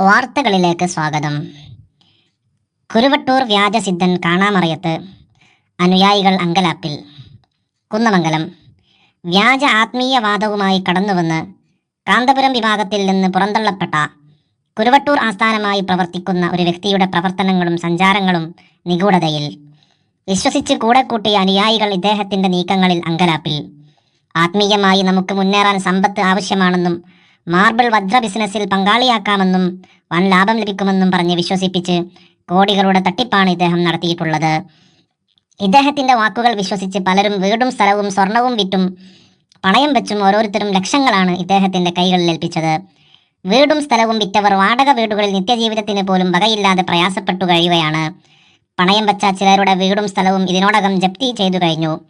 വാർത്തകളിലേക്ക് സ്വാഗതം. കുരുവട്ടൂർ വ്യാജസിദ്ധൻ കാണാമറയത്ത് അനുയായികൾ അങ്കലാപ്പിൽ. കുന്നമംഗലം. വ്യാജ ആത്മീയവാദവുമായി കടന്നുവന്ന് കാന്തപുരം വിഭാഗത്തിൽ നിന്ന് പുറന്തള്ളപ്പെട്ട കുരുവട്ടൂർ ആസ്ഥാനമായി പ്രവർത്തിക്കുന്ന ഒരു വ്യക്തിയുടെ പ്രവർത്തനങ്ങളും സഞ്ചാരങ്ങളും നിഗൂഢതയിൽ. വിശ്വസിച്ച് കൂടെ കൂട്ടിയ അനുയായികൾ ഇദ്ദേഹത്തിന്റെ നീക്കങ്ങളിൽ അങ്കലാപ്പിൽ. ആത്മീയമായി നമുക്ക് മുന്നേറാൻ സമ്പത്ത് ആവശ്യമാണെന്നും മാർബിൾ വജ്ര ബിസിനസ്സിൽ പങ്കാളിയാക്കാമെന്നും വൻ ലാഭം ലഭിക്കുമെന്നും പറഞ്ഞ് വിശ്വസിപ്പിച്ച് കോടികളുടെ തട്ടിപ്പാണ് ഇദ്ദേഹം നടത്തിയിട്ടുള്ളത്. ഇദ്ദേഹത്തിന്റെ വാക്കുകൾ വിശ്വസിച്ച് പലരും വീടും സ്ഥലവും സ്വർണവും വിറ്റും പണയം വെച്ചും ഓരോരുത്തരും ലക്ഷങ്ങളാണ് ഇദ്ദേഹത്തിന്റെ കൈകളിൽ ഏൽപ്പിച്ചത്. വീടും സ്ഥലവും വിറ്റവർ വാടക വീടുകളിൽ നിത്യജീവിതത്തിന് പോലും വകയില്ലാതെ പ്രയാസപ്പെട്ടു കഴിയുകയാണ്. പണയം വെച്ച ചിലരുടെ വീടും സ്ഥലവും ഇതിനോടകം ജപ്തി ചെയ്തു കഴിഞ്ഞു.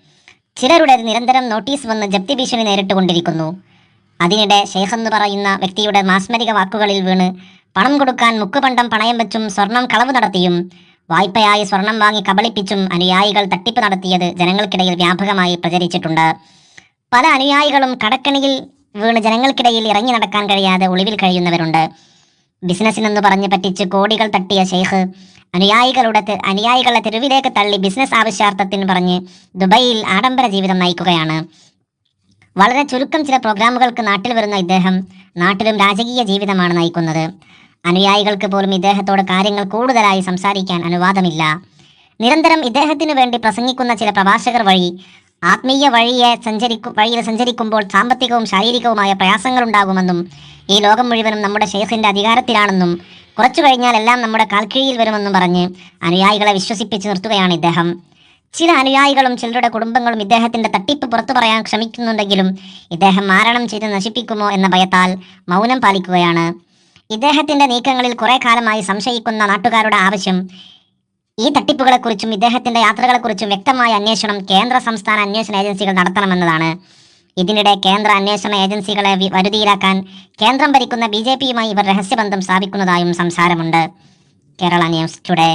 ചിലരുടെ നിരന്തരം നോട്ടീസ് വന്ന് ജപ്തി ഭീഷണി നേരിട്ടുകൊണ്ടിരിക്കുന്നു. അതിനിടെ ഷെയ്ഖ് എന്ന് പറയുന്ന വ്യക്തിയുടെ മാസ്മരിക വാക്കുകളിൽ വീണ് പണം കൊടുക്കാൻ മുക്കുപണ്ടം പണയം വെച്ചും സ്വർണം കളവ് നടത്തിയും വായ്പയായി സ്വർണം വാങ്ങി കബളിപ്പിച്ചും അനുയായികൾ തട്ടിപ്പ് നടത്തിയത് ജനങ്ങൾക്കിടയിൽ വ്യാപകമായി പ്രചരിച്ചിട്ടുണ്ട്. പല അനുയായികളും കടക്കണിയിൽ വീണ് ജനങ്ങൾക്കിടയിൽ ഇറങ്ങി നടക്കാൻ കഴിയാതെ ഒളിവിൽ കഴിയുന്നവരുണ്ട്. ബിസിനസ്സിനെന്ന് പറഞ്ഞ് പറ്റിച്ച് കോടികൾ തട്ടിയ ഷെയ്ഖ് അനുയായികളുടെ അനുയായികളെ തെരുവിലേക്ക് തള്ളി ബിസിനസ് ആവശ്യാർത്ഥത്തിന് പറഞ്ഞ് ദുബൈയിൽ ആഡംബര ജീവിതം നയിക്കുകയാണ്. വളരെ ചുരുക്കം ചില പ്രോഗ്രാമുകൾക്ക് നാട്ടിൽ വരുന്ന ഇദ്ദേഹം നാട്ടിലും രാജകീയ ജീവിതമാണ് നയിക്കുന്നത്. അനുയായികൾക്ക് പോലും ഇദ്ദേഹത്തോട് കാര്യങ്ങൾ കൂടുതലായി സംസാരിക്കാൻ അനുവാദമില്ല. നിരന്തരം ഇദ്ദേഹത്തിനു വേണ്ടി പ്രസംഗിക്കുന്ന ചില പ്രഭാഷകർ വഴി ആത്മീയ വഴിയെ സഞ്ചരിക്കു വഴിയിൽ സഞ്ചരിക്കുമ്പോൾ സാമ്പത്തികവും ശാരീരികവുമായ പ്രയാസങ്ങളുണ്ടാകുമെന്നും ഈ ലോകം മുഴുവനും നമ്മുടെ ഷെയ്ഖിന്റെ അധികാരത്തിലാണെന്നും കുറച്ചു കഴിഞ്ഞാൽ എല്ലാം നമ്മുടെ കാൽക്കീഴിൽ വരുമെന്നും പറഞ്ഞ് അനുയായികളെ വിശ്വസിപ്പിച്ച് നിർത്തുകയാണ് ഇദ്ദേഹം. ചില അനുയായികളും ചിലരുടെ കുടുംബങ്ങളും ഇദ്ദേഹത്തിന്റെ തട്ടിപ്പ് പുറത്തു പറയാൻ ശ്രമിക്കുന്നുണ്ടെങ്കിലും ഇദ്ദേഹം മാരണം ചെയ്ത് നശിപ്പിക്കുമോ എന്ന ഭയത്താൽ മൗനം പാലിക്കുകയാണ്. ഇദ്ദേഹത്തിന്റെ നീക്കങ്ങളിൽ കുറെ കാലമായി സംശയിക്കുന്ന നാട്ടുകാരുടെ ആവശ്യം ഈ തട്ടിപ്പുകളെക്കുറിച്ചും ഇദ്ദേഹത്തിന്റെ യാത്രകളെക്കുറിച്ചും വ്യക്തമായ അന്വേഷണം കേന്ദ്ര സംസ്ഥാന അന്വേഷണ ഏജൻസികൾ നടത്തണമെന്നതാണ്. ഇതിനിടെ കേന്ദ്ര അന്വേഷണ ഏജൻസികളെ വരുതിയിലാക്കാൻ കേന്ദ്രം ഭരിക്കുന്ന ബി ജെ പിയുമായി ഇവർ രഹസ്യബന്ധം സ്ഥാപിക്കുന്നതായും സംസാരമുണ്ട്. Kerala news today.